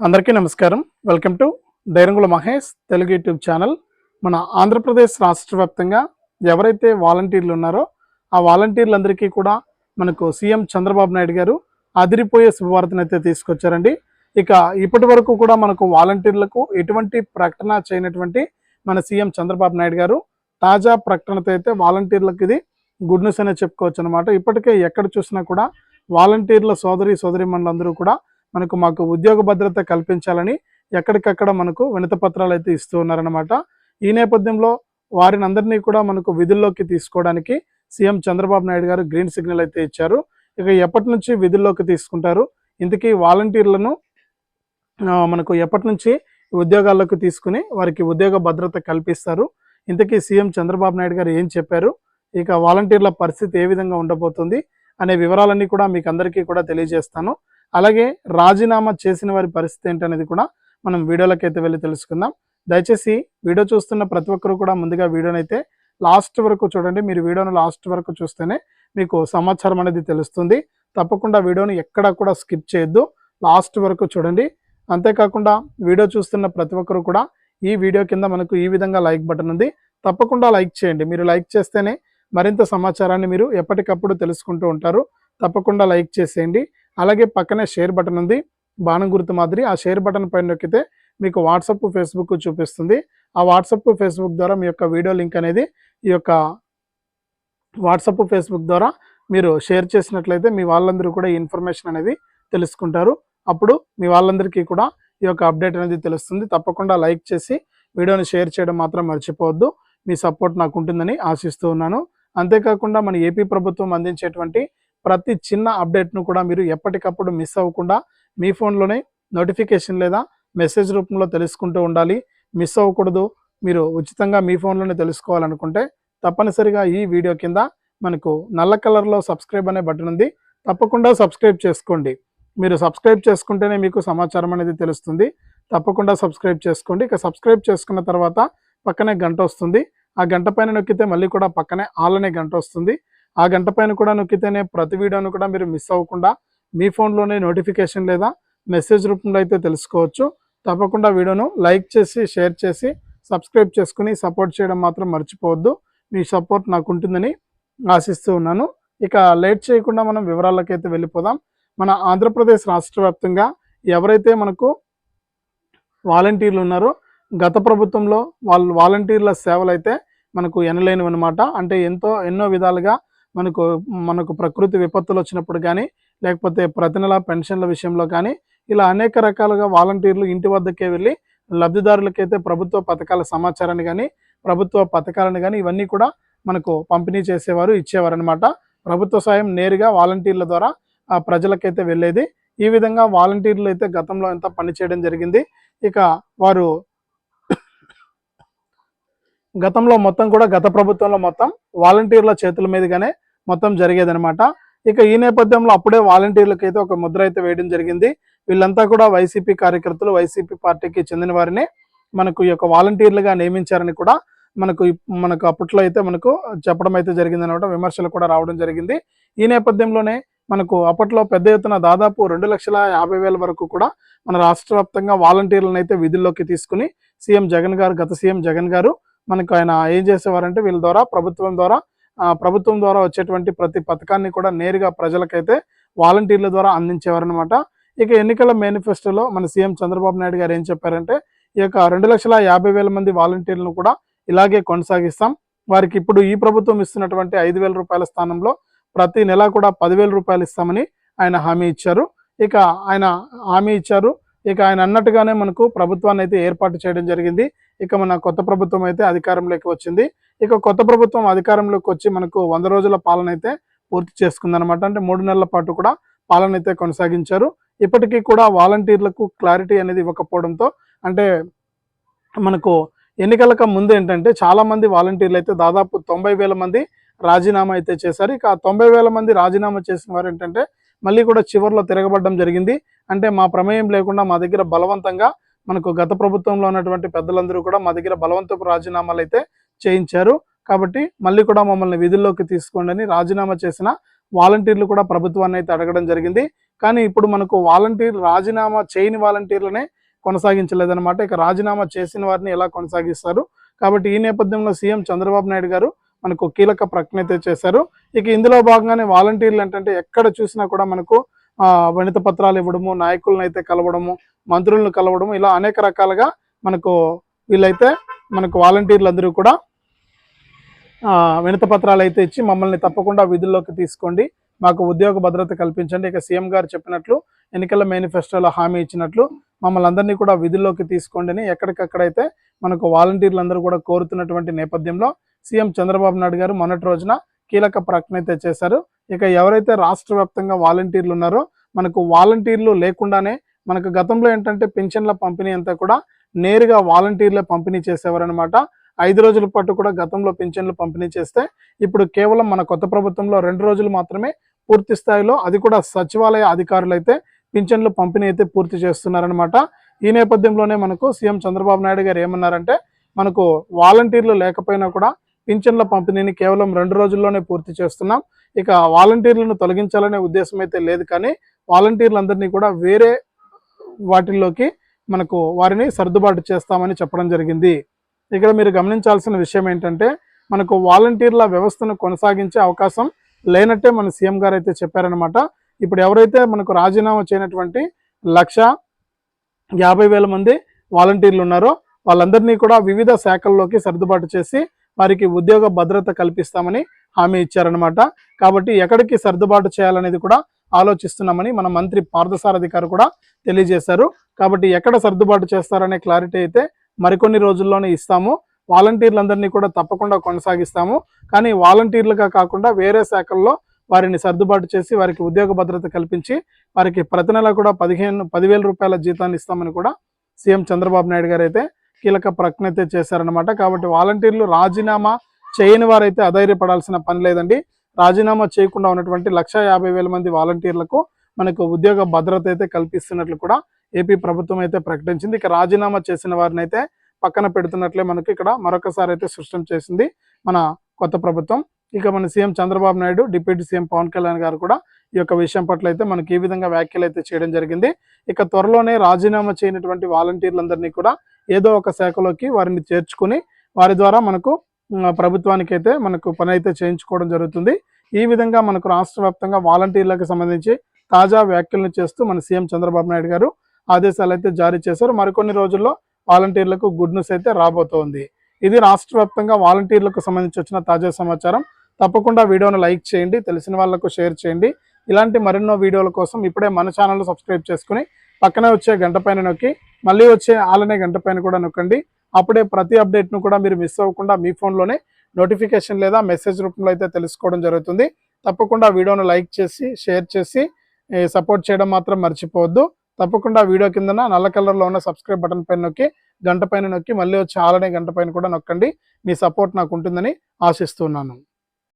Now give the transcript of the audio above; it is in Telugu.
అందరికీ నమస్కారం. వెల్కమ్ టు డైరంగుల మహేష్ తెలుగు యూట్యూబ్ ఛానల్. మన ఆంధ్రప్రదేశ్ రాష్ట్ర వ్యాప్తంగా ఎవరైతే వాలంటీర్లు ఉన్నారో ఆ వాలంటీర్లందరికీ కూడా మనకు సీఎం చంద్రబాబు నాయుడు గారు అదిరిపోయే శుభవార్తను అయితే తీసుకొచ్చారండి. ఇక ఇప్పటి వరకు కూడా మనకు వాలంటీర్లకు ఎటువంటి ప్రకటన చేయనటువంటి మన సీఎం చంద్రబాబు నాయుడు గారు తాజా ప్రకటనతో అయితే వాలంటీర్లకు ఇది గుడ్ న్యూస్ అనే చెప్పుకోవచ్చు అనమాట ఇప్పటికే ఎక్కడ చూసినా కూడా వాలంటీర్ల సోదరి సోదరి అందరూ కూడా మనకు మాకు ఉద్యోగ భద్రత కల్పించాలని ఎక్కడికక్కడ మనకు వినతి పత్రాలు అయితే ఇస్తూ ఉన్నారనమాట ఈ నేపథ్యంలో వారిని అందరినీ కూడా మనకు విధుల్లోకి తీసుకోవడానికి సీఎం చంద్రబాబు నాయుడు గారు గ్రీన్ సిగ్నల్ అయితే ఇచ్చారు. ఇక ఎప్పటి నుంచి విధుల్లోకి తీసుకుంటారు? ఇంతకీ వాలంటీర్లను మనకు ఎప్పటి నుంచి ఉద్యోగాల్లోకి తీసుకుని వారికి ఉద్యోగ భద్రత కల్పిస్తారు? ఇంతకీ సీఎం చంద్రబాబు నాయుడు గారు ఏం చెప్పారు? ఇక వాలంటీర్ల పరిస్థితి ఏ విధంగా ఉండబోతుంది? అనే వివరాలన్నీ కూడా మీకు అందరికీ కూడా తెలియజేస్తాను. అలాగే రాజీనామా చేసిన వారి పరిస్థితి ఏంటనేది కూడా మనం వీడియోలోకి అయితే వెళ్ళి తెలుసుకుందాం. దయచేసి వీడియో చూస్తున్న ప్రతి ఒక్కరు కూడా ముందుగా వీడియోని అయితే లాస్ట్ వరకు చూడండి. మీరు వీడియోను లాస్ట్ వరకు చూస్తేనే మీకు సమాచారం అనేది తెలుస్తుంది. తప్పకుండా వీడియోని ఎక్కడా కూడా స్కిప్ చేయొద్దు. లాస్ట్ వరకు చూడండి. అంతేకాకుండా వీడియో చూస్తున్న ప్రతి ఒక్కరు కూడా ఈ వీడియో కింద మనకు ఈ విధంగా లైక్ బటన్ ఉంది. తప్పకుండా లైక్ చేయండి. మీరు లైక్ చేస్తేనే మరింత సమాచారాన్ని మీరు ఎప్పటికప్పుడు తెలుసుకుంటూ ఉంటారు. తప్పకుండా లైక్ చేసేయండి. అలాగే పక్కనే షేర్ బటన్ ఉంది. బాణం గుర్తు మాదిరి ఆ షేర్ బటన్ పైన నొక్కితే మీకు వాట్సప్ ఫేస్బుక్ చూపిస్తుంది. ఆ వాట్సప్ ఫేస్బుక్ ద్వారా మీ యొక్క వీడియో లింక్ అనేది ఈ యొక్క వాట్సప్ ఫేస్బుక్ ద్వారా మీరు షేర్ చేసినట్లయితే మీ వాళ్ళందరూ కూడా ఈ ఇన్ఫర్మేషన్ అనేది తెలుసుకుంటారు. అప్పుడు మీ వాళ్ళందరికీ కూడా ఈ యొక్క అప్డేట్ అనేది తెలుస్తుంది. తప్పకుండా లైక్ చేసి వీడియోని షేర్ చేయడం మాత్రం మర్చిపోవద్దు. మీ సపోర్ట్ నాకు ఉంటుందని ఆశిస్తూ ఉన్నాను. అంతేకాకుండా మన ఏపీ ప్రభుత్వం అందించేటువంటి ప్రతి చిన్న అప్డేట్ను కూడా మీరు ఎప్పటికప్పుడు మిస్ అవ్వకుండా మీ ఫోన్లోనే నోటిఫికేషన్ లేదా మెసేజ్ రూపంలో తెలుసుకుంటూ ఉండాలి. మిస్ అవ్వకూడదు. మీరు ఉచితంగా మీ ఫోన్లోనే తెలుసుకోవాలనుకుంటే తప్పనిసరిగా ఈ వీడియో కింద మనకు నల్ల కలర్లో సబ్స్క్రైబ్ అనే బటన్ ఉంది. తప్పకుండా సబ్స్క్రైబ్ చేసుకోండి. మీరు సబ్స్క్రైబ్ చేసుకుంటేనే మీకు సమాచారం అనేది తెలుస్తుంది. తప్పకుండా సబ్స్క్రైబ్ చేసుకోండి. ఇక సబ్స్క్రైబ్ చేసుకున్న తర్వాత పక్కనే గంట వస్తుంది. ఆ గంట పైన నొక్కితే మళ్ళీ కూడా పక్కనే ఆల్ అనే గంట వస్తుంది. ఆ గంట పైన కూడా నొక్కితేనే ప్రతి వీడియోను కూడా మీరు మిస్ అవ్వకుండా మీ ఫోన్లోనే నోటిఫికేషన్ లేదా మెసేజ్ రూపంలో అయితే తెలుసుకోవచ్చు. తప్పకుండా వీడియోను లైక్ చేసి షేర్ చేసి సబ్స్క్రైబ్ చేసుకుని సపోర్ట్ చేయడం మాత్రం మర్చిపోవద్దు. మీ సపోర్ట్ నాకు ఉంటుందని ఆశిస్తూ ఉన్నాను. ఇక లేట్ చేయకుండా మనం వివరాలకైతే వెళ్ళిపోదాం. మన ఆంధ్రప్రదేశ్ రాష్ట్ర వ్యాప్తంగా ఎవరైతే మనకు వాలంటీర్లు ఉన్నారో గత ప్రభుత్వంలో వాళ్ళు వాలంటీర్ల సేవలు అయితే మనకు ఎనలేనివన్నమాట. అంటే ఎంతో ఎన్నో విధాలుగా మనకు మనకు ప్రకృతి విపత్తులు వచ్చినప్పుడు కానీ లేకపోతే ప్రతి నెల పెన్షన్ల విషయంలో కానీ ఇలా అనేక రకాలుగా వాలంటీర్లు ఇంటి వద్దకే వెళ్ళి లబ్ధిదారులకైతే ప్రభుత్వ పథకాల సమాచారాన్ని కానీ ప్రభుత్వ పథకాలను కానీ ఇవన్నీ కూడా మనకు పంపిణీ చేసేవారు ఇచ్చేవారు అనమాట ప్రభుత్వ సాయం నేరుగా వాలంటీర్ల ద్వారా ఆ ప్రజలకైతే వెళ్ళేది. ఈ విధంగా వాలంటీర్లు అయితే గతంలో ఎంత పనిచేయడం జరిగింది. ఇక వారు గతంలో మొత్తం కూడా గత ప్రభుత్వంలో మొత్తం వాలంటీర్ల చేతుల మీదుగానే మొత్తం జరిగేదనమాట ఇక ఈ నేపథ్యంలో అప్పుడే వాలంటీర్లకు అయితే ఒక ముద్ర అయితే వేయడం జరిగింది. వీళ్ళంతా కూడా వైసీపీ కార్యకర్తలు వైసీపీ పార్టీకి చెందిన వారిని మనకు ఈ యొక్క వాలంటీర్లుగా నియమించారని కూడా మనకు మనకు అప్పట్లో అయితే మనకు చెప్పడం అయితే జరిగింది అనమాట విమర్శలు కూడా రావడం జరిగింది. ఈ నేపథ్యంలోనే మనకు అప్పట్లో పెద్ద ఎత్తున దాదాపు రెండు లక్షల యాభై వేల వరకు కూడా మన రాష్ట్ర వ్యాప్తంగా వాలంటీర్లను అయితే విధుల్లోకి తీసుకుని సీఎం జగన్ గారు గత సీఎం జగన్ గారు మనకు ఆయన ఏం చేసేవారంటే వీళ్ళ ద్వారా ప్రభుత్వం ద్వారా ప్రభుత్వం ద్వారా వచ్చేటువంటి ప్రతి పథకాన్ని కూడా నేరుగా ప్రజలకైతే వాలంటీర్ల ద్వారా అందించేవారనమాట ఇక ఎన్నికల మేనిఫెస్టోలో మన సీఎం చంద్రబాబు నాయుడు గారు ఏం చెప్పారంటే ఈ యొక్క రెండు లక్షల యాభై వేల మంది వాలంటీర్లను కూడా ఇలాగే కొనసాగిస్తాం. వారికి ఇప్పుడు ఈ ప్రభుత్వం ఇస్తున్నటువంటి ఐదు వేల రూపాయల స్థానంలో ప్రతి నెల కూడా పదివేల రూపాయలు ఇస్తామని ఆయన హామీ ఇచ్చారు. ఇక ఆయన హామీ ఇచ్చారు. ఇక ఆయన అన్నట్టుగానే మనకు ప్రభుత్వాన్ని అయితే ఏర్పాటు చేయడం జరిగింది. ఇక మన కొత్త ప్రభుత్వం అయితే అధికారంలోకి వచ్చింది. ఇక కొత్త ప్రభుత్వం అధికారంలోకి వచ్చి మనకు వంద రోజుల పాలన అయితే పూర్తి చేసుకుందనమాట అంటే మూడు నెలల పాటు కూడా పాలన అయితే కొనసాగించారు. ఇప్పటికీ కూడా వాలంటీర్లకు క్లారిటీ అనేది ఇవ్వకపోవడంతో అంటే మనకు ఎన్నికలకు ముందు ఏంటంటే చాలా మంది వాలంటీర్లు అయితే దాదాపు తొంభై వేల మంది రాజీనామా అయితే చేశారు. ఇక తొంభై వేల మంది రాజీనామా చేసిన వారు ఏంటంటే మళ్ళీ కూడా చివరిలో తిరగబడడం జరిగింది. అంటే మా ప్రమేయం లేకుండా మా దగ్గర బలవంతంగా మనకు గత ప్రభుత్వంలో ఉన్నటువంటి పెద్దలందరూ కూడా మా దగ్గర బలవంతపు రాజీనామాలు అయితే చేయించారు. కాబట్టి మళ్ళీ కూడా మమ్మల్ని విధుల్లోకి తీసుకోండి అని రాజీనామా చేసిన వాలంటీర్లు కూడా ప్రభుత్వాన్ని అయితే అడగడం జరిగింది. కానీ ఇప్పుడు మనకు వాలంటీర్ రాజీనామా చేయని వాలంటీర్లనే కొనసాగించలేదన్నమాట. ఇక రాజీనామా చేసిన వారిని ఎలా కొనసాగిస్తారు? కాబట్టి ఈ నేపథ్యంలో సీఎం చంద్రబాబు నాయుడు గారు మనకు కీలక ప్రకటన అయితే చేశారు. ఇక ఇందులో భాగంగానే వాలంటీర్లు ఏంటంటే ఎక్కడ చూసినా కూడా మనకు వణిత పత్రాలు ఇవ్వడము నాయకులను అయితే కలవడము మంత్రులను కలవడము ఇలా అనేక రకాలుగా మనకు వీళ్ళైతే మనకు వాలంటీర్లు అందరూ కూడా వినత పత్రాలు అయితే ఇచ్చి మమ్మల్ని తప్పకుండా విధుల్లోకి తీసుకోండి. మాకు ఉద్యోగ భద్రత కల్పించండి. ఇక సీఎం గారు చెప్పినట్లు ఎన్నికల మేనిఫెస్టోలో హామీ ఇచ్చినట్లు మమ్మల్ని అందరినీ కూడా విధుల్లోకి తీసుకోండి అని ఎక్కడికక్కడైతే మనకు వాలంటీర్లు అందరూ కూడా కోరుతున్నటువంటి నేపథ్యంలో సీఎం చంద్రబాబు నాయుడు గారు మొన్నటి రోజున కీలక ప్రకటన అయితే చేశారు. ఇక ఎవరైతే రాష్ట్ర వ్యాప్తంగా వాలంటీర్లు ఉన్నారో మనకు వాలంటీర్లు లేకుండానే మనకు గతంలో ఏంటంటే పెన్షన్ల పంపిణీ అంతా కూడా నేరుగా వాలంటీర్లే పంపిణీ చేసేవారనమాట ఐదు రోజుల పాటు కూడా గతంలో పింఛన్లు పంపిణీ చేస్తే ఇప్పుడు కేవలం మన కొత్త ప్రభుత్వంలో రెండు రోజులు మాత్రమే పూర్తి స్థాయిలో అది కూడా సచివాలయ అధికారులు అయితే పింఛన్లు పంపిణీ అయితే పూర్తి చేస్తున్నారనమాట ఈ నేపథ్యంలోనే మనకు సీఎం చంద్రబాబు నాయుడు గారు ఏమన్నారంటే మనకు వాలంటీర్లు లేకపోయినా కూడా పింఛన్ల పంపిణీని కేవలం రెండు రోజుల్లోనే పూర్తి చేస్తున్నాం. ఇక వాలంటీర్లను తొలగించాలనే ఉద్దేశం అయితే లేదు కానీ వాలంటీర్లందరినీ కూడా వేరే వాటిల్లోకి మనకు వారిని సర్దుబాటు చేస్తామని చెప్పడం జరిగింది. ఇక్కడ మీరు గమనించాల్సిన విషయం ఏంటంటే మనకు వాలంటీర్ల వ్యవస్థను కొనసాగించే అవకాశం లేనట్టే మన సీఎం గారు అయితే చెప్పారనమాట ఇప్పుడు ఎవరైతే మనకు రాజీనామా చేయనటువంటి లక్ష యాభై వేల మంది వాలంటీర్లు ఉన్నారో వాళ్ళందరినీ కూడా వివిధ శాఖల్లోకి సర్దుబాటు చేసి వారికి ఉద్యోగ భద్రత కల్పిస్తామని హామీ ఇచ్చారనమాట కాబట్టి ఎక్కడికి సర్దుబాటు చేయాలనేది కూడా ఆలోచిస్తున్నామని మన మంత్రి పార్థసారథి గారు కూడా తెలియజేశారు. కాబట్టి ఎక్కడ సర్దుబాటు చేస్తారనే క్లారిటీ అయితే మరికొన్ని రోజుల్లోనే ఇస్తాము. వాలంటీర్లందరినీ కూడా తప్పకుండా కొనసాగిస్తాము. కానీ వాలంటీర్లుగా కాకుండా వేరే శాఖల్లో వారిని సర్దుబాటు చేసి వారికి ఉద్యోగ భద్రత కల్పించి వారికి ప్రతి నెల కూడా పదిహేను పదివేల రూపాయల జీతాన్ని ఇస్తామని కూడా సీఎం చంద్రబాబు నాయుడు గారు అయితే కీలక ప్రకటన అయితే చేశారనమాట కాబట్టి వాలంటీర్లు రాజీనామా చేయని వారైతే అధైర్యపడాల్సిన పని లేదండి. రాజీనామా చేయకుండా ఉన్నటువంటి లక్ష యాభై వేల మంది వాలంటీర్లకు మనకు ఉద్యోగ భద్రత అయితే కల్పిస్తున్నట్లు కూడా ఏపీ ప్రభుత్వం అయితే ప్రకటించింది. ఇక రాజీనామా చేసిన వారిని అయితే పక్కన పెడుతున్నట్లే మనకి ఇక్కడ మరొకసారి అయితే సృష్టం చేసింది మన కొత్త ప్రభుత్వం. ఇక మన CM Chandrababu Naidu deputy CM Pawan Kalyan garu కూడా ఈ యొక్క విషయం పట్ల అయితే మనకి ఈ విధంగా వ్యాఖ్యలు అయితే చేయడం జరిగింది. ఇక త్వరలోనే రాజీనామా చేయనటువంటి వాలంటీర్లందరినీ కూడా ఏదో ఒక శాఖలోకి వారిని చేర్చుకుని వారి ద్వారా మనకు ప్రభుత్వానికి అయితే మనకు పని అయితే చేయించుకోవడం జరుగుతుంది. ఈ విధంగా మనకు రాష్ట్ర వ్యాప్తంగా వాలంటీర్లకు సంబంధించి తాజా వ్యాఖ్యలను చేస్తూ మన సీఎం చంద్రబాబు నాయుడు గారు ఆదేశాలు అయితే జారీ చేశారు. మరికొన్ని రోజుల్లో వాలంటీర్లకు గుడ్ న్యూస్ అయితే రాబోతోంది. ఇది రాష్ట్ర వ్యాప్తంగా వాలంటీర్లకు సంబంధించి వచ్చిన తాజా సమాచారం. తప్పకుండా వీడియోను లైక్ చేయండి తెలిసిన వాళ్ళకు షేర్ చేయండి. ఇలాంటి మరెన్నో వీడియోల కోసం ఇప్పుడే మన ఛానల్ సబ్స్క్రైబ్ చేసుకుని పక్కనే వచ్చే గంట పైన నొక్కి మళ్ళీ వచ్చే ఆలనే గంట పైన కూడా నొక్కండి. అప్పుడే ప్రతి అప్డేట్ను కూడా మీరు మిస్ అవ్వకుండా మీ ఫోన్లోనే నోటిఫికేషన్ లేదా మెసేజ్ రూపంలో అయితే తెలుసుకోవడం జరుగుతుంది. తప్పకుండా వీడియోను లైక్ చేసి షేర్ చేసి సపోర్ట్ చేయడం మాత్రం మర్చిపోవద్దు. తప్పకుండా వీడియో కిందన నల్ల కలర్లో ఉన్న సబ్స్క్రైబ్ బటన్ పైన నొక్కి గంట పైన నొక్కి మళ్ళీ వచ్చి ఆలనే గంట పైన కూడా నొక్కండి. మీ సపోర్ట్ నాకు ఉంటుందని ఆశిస్తున్నాను.